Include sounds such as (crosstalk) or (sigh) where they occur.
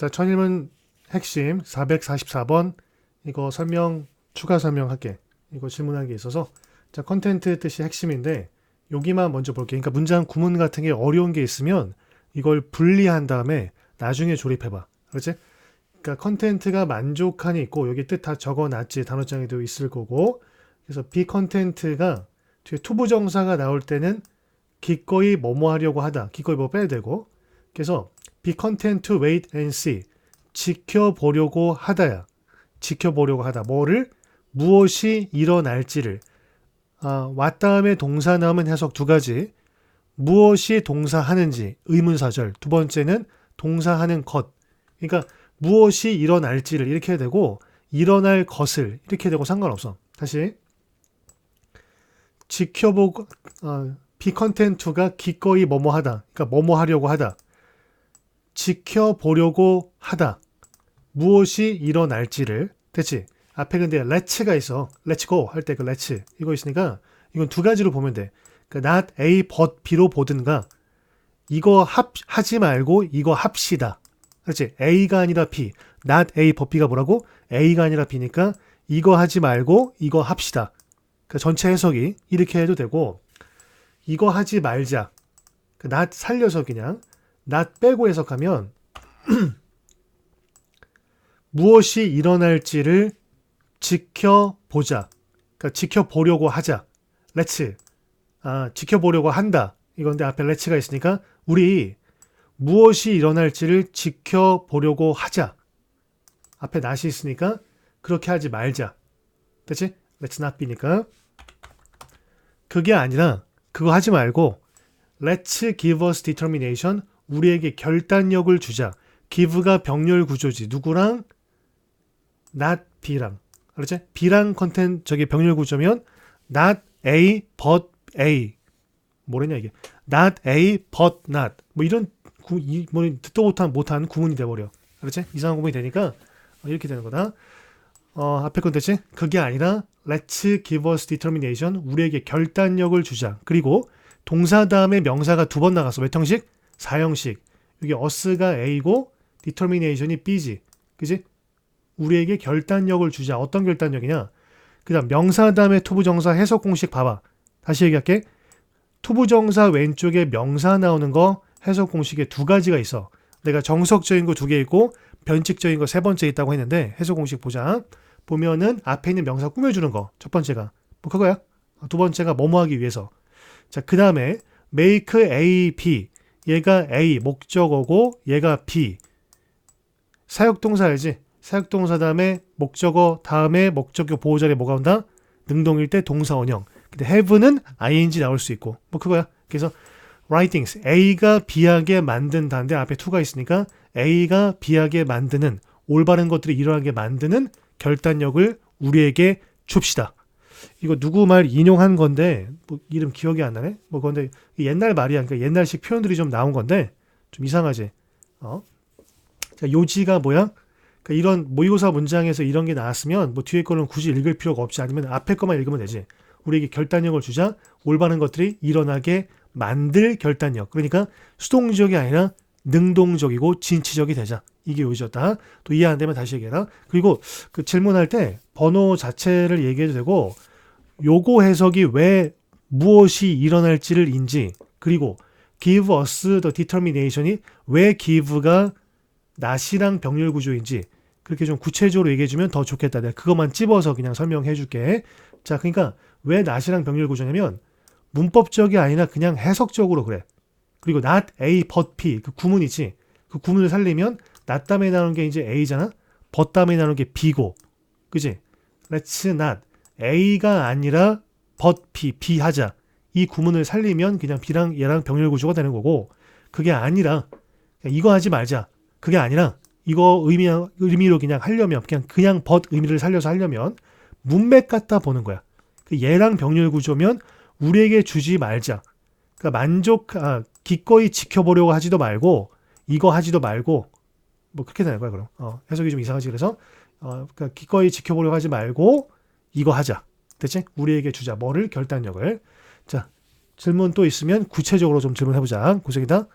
자, 천일문 핵심 444번 이거 설명 추가 설명할게. 이거 질문한 게 있어서 자, 컨텐트 뜻이 핵심인데 여기만 먼저 볼게. 그러니까 문장 구문 같은 게 어려운 게 있으면 이걸 분리한 다음에 나중에 조립해 봐. 그렇지? 그러니까 컨텐트가 만족한이 있고 여기 뜻 다 적어 놨지. 단어장에도 있을 거고. 그래서 비 컨텐트가 뒤에 투부정사가 나올 때는 기꺼이 뭐뭐 하려고 하다. 기꺼이 뭐 빼야 되고. 그래서 be content to wait and see. 지켜보려고 하다야. 지켜보려고 하다. 뭐를? 무엇이 일어날지를. 아, 왔다음에 동사 나오면 해석 두 가지. 무엇이 동사하는지 의문사절. 두 번째는 동사하는 것. 그러니까 무엇이 일어날지를 이렇게 해야 되고 일어날 것을 이렇게 해야 되고 상관없어. 다시 지켜보고 어, 비컨텐트가 기꺼이 뭐뭐 하다. 그러니까 뭐뭐 하려고 하다. 지켜보려고 하다. 무엇이 일어날지를 됐지? 앞에 근데 let's가 있어. let's go 할 때 그 let's 이거 있으니까 이건 두 가지로 보면 돼. 그러니까 not A but B로 보든가 이거 합 하지 말고 이거 합시다. 그렇지? A가 아니라 B. not A but B가 뭐라고? A가 아니라 B니까 이거 하지 말고 이거 합시다. 그 전체 해석이 이렇게 해도 되고 이거 하지 말자. 그 not 살려서 그냥 not 빼고 해석하면 (clears throat) 무엇이 일어날지를 지켜보자. 그러니까 지켜보려고 하자. let's. 아, 지켜보려고 한다. 이건데 앞에 let's가 있으니까 우리 무엇이 일어날지를 지켜보려고 하자. 앞에 not이 있으니까 그렇게 하지 말자. 됐지? let's not be니까. 그게 아니라 그거 하지 말고 let's give us determination. 우리에게 결단력을 주자. give가 병렬 구조지. 누구랑? not B랑. 그렇지? B랑 컨텐 저기 병렬 구조면 not A but A. 뭐래냐 이게. not A but not. 뭐 이런 구, 이, 뭐 듣도 못한 못한 구문이 돼 버려. 그렇지? 이상한 구문이 되니까 이렇게 되는 거다. 어, 앞에 건 됐지? 그게 아니라 let's give us determination. 우리에게 결단력을 주자. 그리고 동사 다음에 명사가 두 번 나갔어. 몇 형식? 4형식. 여기 us가 A고 determination이 B지. 그지? 우리에게 결단력을 주자. 어떤 결단력이냐? 그 다음 명사 다음에 투부정사 해석 공식 봐봐. 다시 얘기할게. 투부정사 왼쪽에 명사 나오는 거 해석 공식에 두 가지가 있어. 내가 정석적인 거 두 개 있고 변칙적인 거 세 번째 있다고 했는데 해석 공식 보자. 보면은 앞에 있는 명사 꾸며주는 거. 첫 번째가 뭐 그거야. 두 번째가 뭐뭐 하기 위해서. 자, 그 다음에 make A, B. 얘가 A 목적어고 얘가 B. 사역동사 알지? 사역동사 다음에 목적어 다음에 목적어 보호자리 뭐가 온다? 능동일 때 동사 원형. 근데 have는 ing 나올 수 있고 뭐 그거야. 그래서 writings A가 B하게 만든다인데 앞에 to가 있으니까 A가 B하게 만드는 올바른 것들이 일어나게 만드는 결단력을 우리에게 줍시다. 이거 누구 말 인용한 건데 뭐 이름 기억이 안 나네. 뭐 건데 옛날 말이야. 그러니까 옛날식 표현들이 좀 나온 건데 좀 이상하지. 어? 자, 요지가 뭐야? 그러니까 이런 모의고사 문장에서 이런 게 나왔으면 뭐 뒤에 거는 굳이 읽을 필요가 없지 아니면 앞에 것만 읽으면 되지. 우리에게 결단력을 주자 올바른 것들이 일어나게 만들 결단력. 그러니까 수동적이 아니라 능동적이고 진취적이 되자. 이게 요지였다. 또 이해 안 되면 다시 얘기해라. 그리고 그 질문할 때 번호 자체를 얘기해도 되고 요거 해석이 왜 무엇이 일어날지를 인지 그리고 give us the determination이 왜 give가 낫이랑 병렬 구조인지 그렇게 좀 구체적으로 얘기해주면 더 좋겠다. 내가 그것만 찝어서 그냥 설명해줄게. 자, 그러니까 왜 낫이랑 병렬 구조냐면 문법적이 아니라 그냥 해석적으로 그래. 그리고 not A but P 그 구문이지. 그 구문을 살리면 not 다음에 나오는 게 이제 A잖아. but 다음에 나오는 게 B고. 그지? Let's not A가 아니라 but B, B 하자. 이 구문을 살리면 그냥 B랑 얘랑 병렬 구조가 되는 거고 그게 아니라 이거 하지 말자. 그게 아니라 이거 의미 의미로 그냥 하려면 그냥 그냥 벗 의미를 살려서 하려면 문맥 갖다 보는 거야. 그 얘랑 병렬 구조면 우리에게 주지 말자. 그러니까 만족 아, 기꺼이 지켜보려고 하지도 말고 이거 하지도 말고 뭐 그렇게 되는 거야 그럼. 어, 해석이 좀 이상하지 그래서 어, 그러니까 기꺼이 지켜보려고 하지 말고 이거 하자. 됐지? 우리에게 주자. 뭐를 결단력을. 자 질문 또 있으면 구체적으로 좀 질문해보자. 고생이다.